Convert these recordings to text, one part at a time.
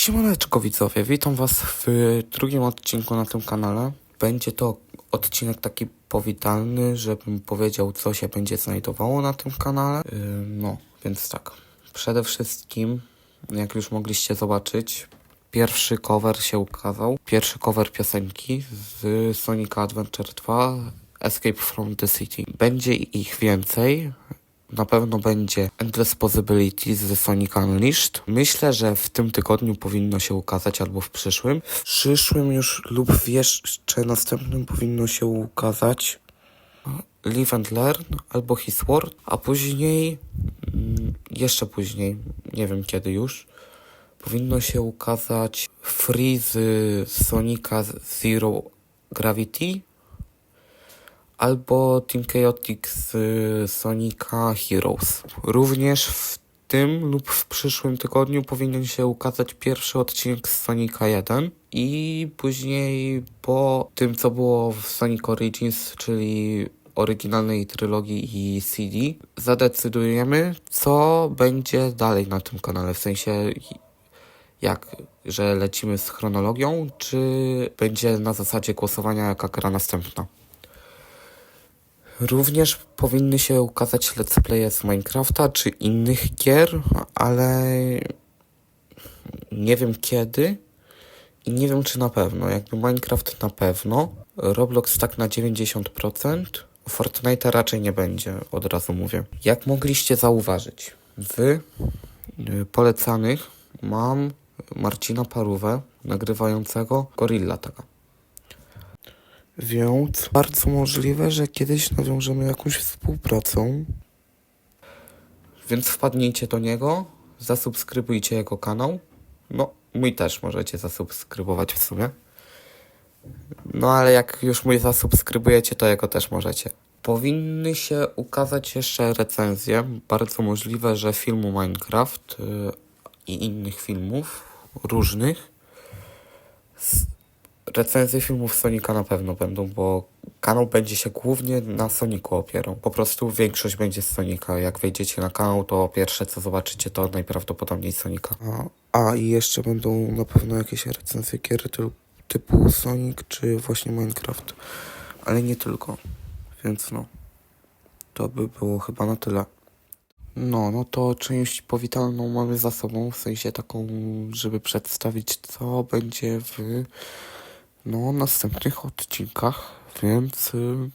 Siemaneczko widzowie, witam was w drugim odcinku na tym kanale. Będzie to odcinek taki powitalny, żebym powiedział co się będzie znajdowało na tym kanale. Yy, no, więc tak. Przede wszystkim, jak już mogliście zobaczyć, pierwszy cover się ukazał. Pierwszy cover piosenki z Sonic Adventure 2 Escape from the City. Będzie ich więcej. Na pewno będzie Endless Possibilities ze Sonic Unleashed. Myślę, że w tym tygodniu powinno się ukazać albo w przyszłym. W przyszłym już lub w jeszcze następnym powinno się ukazać Live and Learn albo His Word, a później, mm, jeszcze później, nie wiem kiedy już, powinno się ukazać Free z Sonica Zero Gravity albo Team Chaotic z Sonica Heroes. Również w tym lub w przyszłym tygodniu powinien się ukazać pierwszy odcinek z Sonica 1 i później po tym co było w Sonic Origins, czyli oryginalnej trylogii i CD, zadecydujemy co będzie dalej na tym kanale, w sensie jak, że lecimy z chronologią, czy będzie na zasadzie głosowania jaka gra następna. Również powinny się ukazać let's playe z Minecrafta czy innych gier, ale nie wiem kiedy i nie wiem czy na pewno. Jakby Minecraft na pewno, Roblox tak na 90%, Fortnite raczej nie będzie, od razu mówię. Jak mogliście zauważyć, w y, polecanych mam Marcina Parówę, nagrywającego Gorilla Taga. Więc bardzo możliwe, że kiedyś nawiążemy jakąś współpracę. Więc wpadnijcie do niego, zasubskrybujcie jego kanał. No, mój też możecie zasubskrybować w sumie. No ale jak już mój zasubskrybujecie, to jego też możecie. Powinny się ukazać jeszcze recenzje. Bardzo możliwe, że filmu Minecraft y, i innych filmów różnych. Recenzje filmów Sonika na pewno będą, bo kanał będzie się głównie na Soniku opierał. Po prostu większość będzie z Sonika. Jak wejdziecie na kanał, to pierwsze co zobaczycie to najprawdopodobniej Sonika. A, a i jeszcze będą na pewno jakieś recenzje gier typu Sonic czy właśnie Minecraft. Ale nie tylko. Więc no. To by było chyba na tyle. No, no to część powitalną mamy za sobą, w sensie taką, żeby przedstawić, co będzie w no, następnych odcinkach, więc y,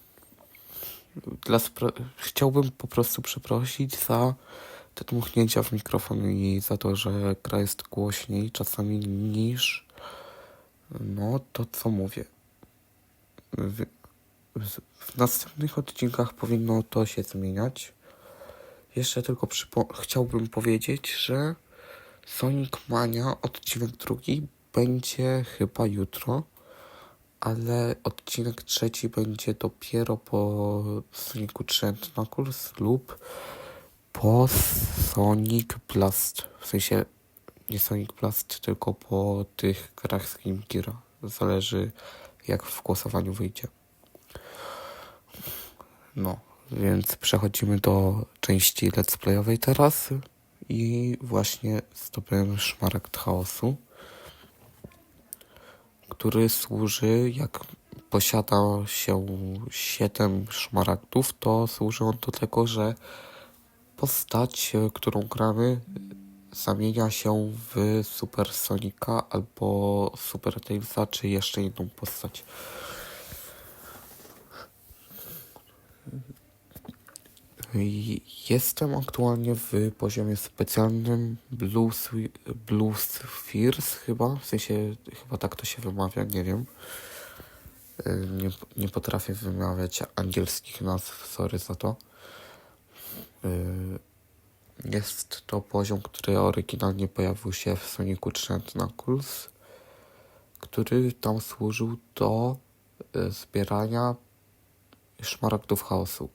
dla chciałbym po prostu przeprosić za te dmuchnięcia w mikrofon i za to, że gra jest głośniej czasami niż no to, co mówię. W, w, następnych odcinkach powinno to się zmieniać. Jeszcze tylko chciałbym powiedzieć, że Sonic Mania odcinek drugi będzie chyba jutro, ale odcinek trzeci będzie dopiero po Sonicu 3 and Knuckles lub po Sonic Blast. W sensie nie Sonic Blast, tylko po tych grach z Game Gear. Zależy jak w głosowaniu wyjdzie. No, więc przechodzimy do części let's playowej teraz i właśnie zdobyłem szmaragd chaosu, który służy, jak posiada się 7 szmaragdów, to służy on do tego, że postać, którą gramy, zamienia się w Super Sonika albo Super Tailsa, czy jeszcze inną postać. Jestem aktualnie w poziomie specjalnym Blues Fears chyba, w sensie chyba tak to się wymawia, nie wiem. Y, Nie, nie potrafię wymawiać angielskich nazw, sorry za to. Y, Jest to poziom, który oryginalnie pojawił się w Sonicu 3 and Knuckles, który tam służył do y, zbierania szmaragdów chaosu.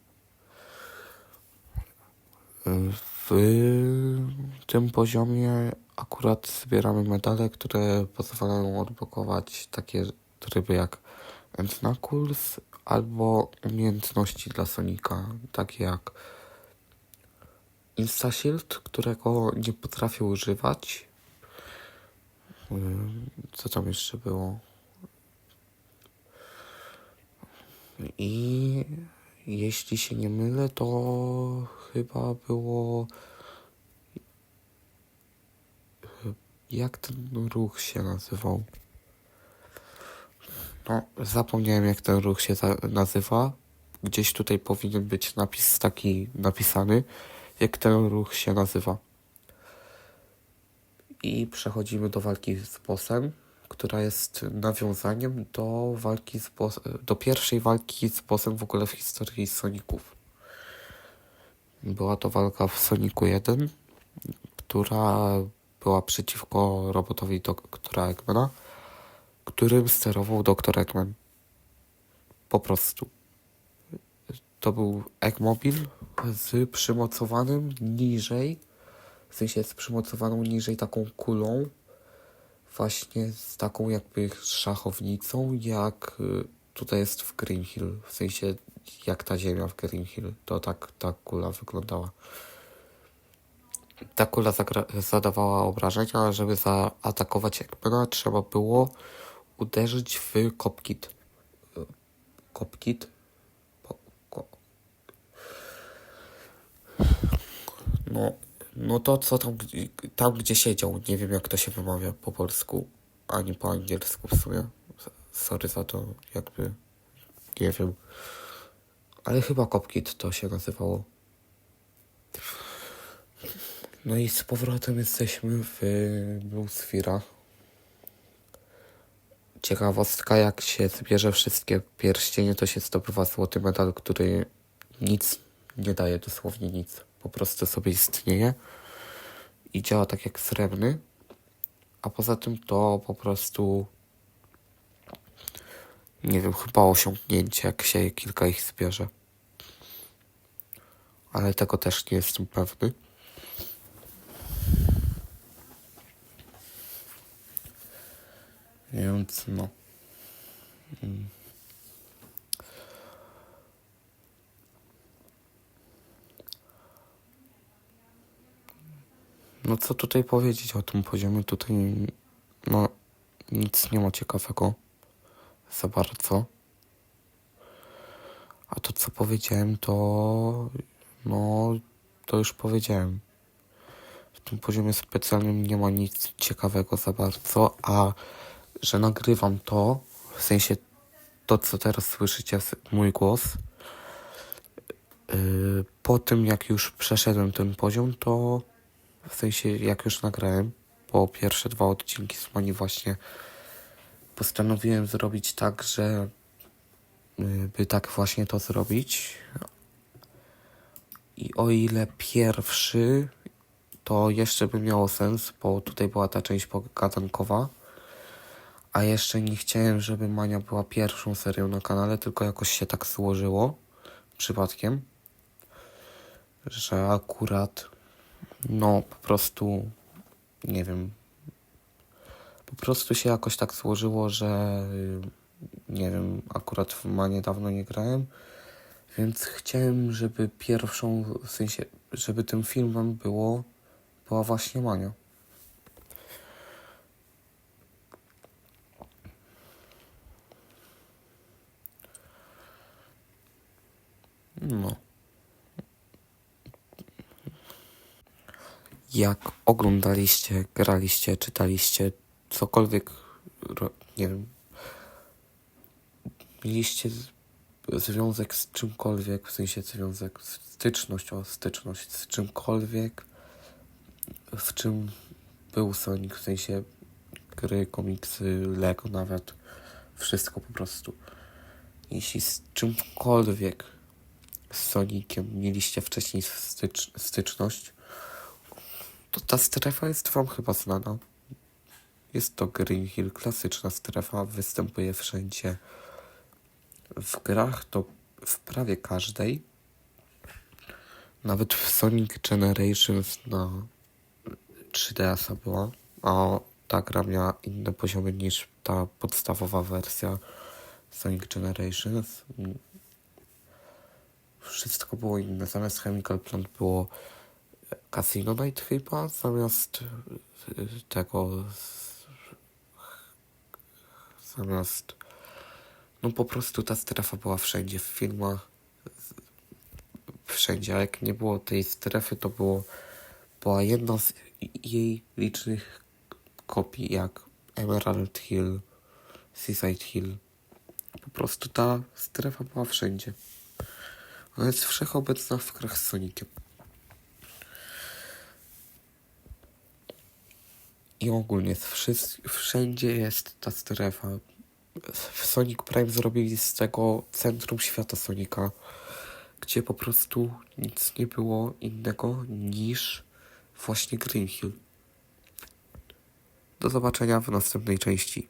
W tym poziomie akurat zbieramy medale, które pozwalają odblokować takie tryby jak Knuckles albo umiejętności dla Sonika, takie jak Insta Shield, którego nie potrafię używać, Ym, Co tam jeszcze było? I jeśli się nie mylę, to chyba było. Jak ten ruch się nazywał? No, zapomniałem jak ten ruch się nazywa. Gdzieś tutaj powinien być napis taki napisany, jak ten ruch się nazywa. I przechodzimy do walki z bossem, która jest nawiązaniem do walki z do pierwszej walki z bossem w ogóle w historii Soników. Była to walka w Soniku 1, która była przeciwko robotowi doktora Eggmana, którym sterował doktor Eggman. Po prostu. To był Eggmobil z przymocowanym niżej, w sensie z przymocowaną niżej taką kulą, właśnie z taką jakby szachownicą, jak y, tutaj jest w Green Hill, w sensie jak ta ziemia w Green Hill, to tak ta kula wyglądała. Ta kula zadawała obrażenia, a żeby zaatakować Eggmana trzeba było uderzyć w Kopkit. Kopkit? No, no to co tam, tam gdzie siedział, nie wiem jak to się wymawia po polsku, ani po angielsku w sumie. Sorry za to, jakby, nie wiem. Ale chyba Kopkit to się nazywało. No i z powrotem jesteśmy w Bluesfira. Ciekawostka, jak się zbierze wszystkie pierścienie, to się zdobywa złoty medal, który nic nie daje, dosłownie nic. Po prostu sobie istnieje i działa tak jak srebrny. A poza tym to po prostu nie wiem, chyba osiągnięcie, jak się kilka ich zbierze. Ale tego też nie jestem pewny. Więc no. Mm. No co tutaj powiedzieć o tym poziomie? Tutaj no nic nie ma ciekawego za bardzo. A to co powiedziałem to no to już powiedziałem. W tym poziomie specjalnym nie ma nic ciekawego za bardzo, a że nagrywam to, w sensie to, co teraz słyszycie, mój głos, yy, po tym jak już przeszedłem ten poziom, to w sensie jak już nagrałem, po pierwsze dwa odcinki z Mani właśnie postanowiłem zrobić tak, że yy, by tak właśnie to zrobić. I o ile pierwszy to jeszcze by miało sens, bo tutaj była ta część pogadankowa. A jeszcze nie chciałem, żeby Mania była pierwszą serią na kanale, tylko jakoś się tak złożyło przypadkiem, że akurat no po prostu nie wiem. Po prostu się jakoś tak złożyło, że y, nie wiem, akurat w Manię dawno nie grałem, więc chciałem, żeby pierwszą, w sensie, żeby tym filmem było była właśnie Mania. No. Jak oglądaliście, graliście, czytaliście cokolwiek, nie wiem, mieliście związek z czymkolwiek, w sensie związek, styczność, o styczność z czymkolwiek, w czym był Sonic, w sensie gry, komiksy, Lego nawet, wszystko po prostu. Jeśli z czymkolwiek z Soniciem mieliście wcześniej stycz- styczność, to ta strefa jest wam chyba znana. Jest to Green Hill, klasyczna strefa, występuje wszędzie. W grach to w prawie każdej. Nawet w Sonic Generations na 3DS-a była, a ta gra miała inne poziomy niż ta podstawowa wersja Sonic Generations. Wszystko było inne. Zamiast Chemical Plant było Casino Night chyba, zamiast y, tego zamiast... No po prostu ta strefa była wszędzie, w filmach, wszędzie, a jak nie było tej strefy, to było, była jedna z jej licznych kopii, jak Emerald Hill, Seaside Hill. Po prostu ta strefa była wszędzie. Ona jest wszechobecna w grach z Soniciem. I ogólnie wszędzie jest ta strefa. W Sonic Prime zrobili z tego centrum świata Sonika, gdzie po prostu nic nie było innego niż właśnie Green Hill. Do zobaczenia w następnej części.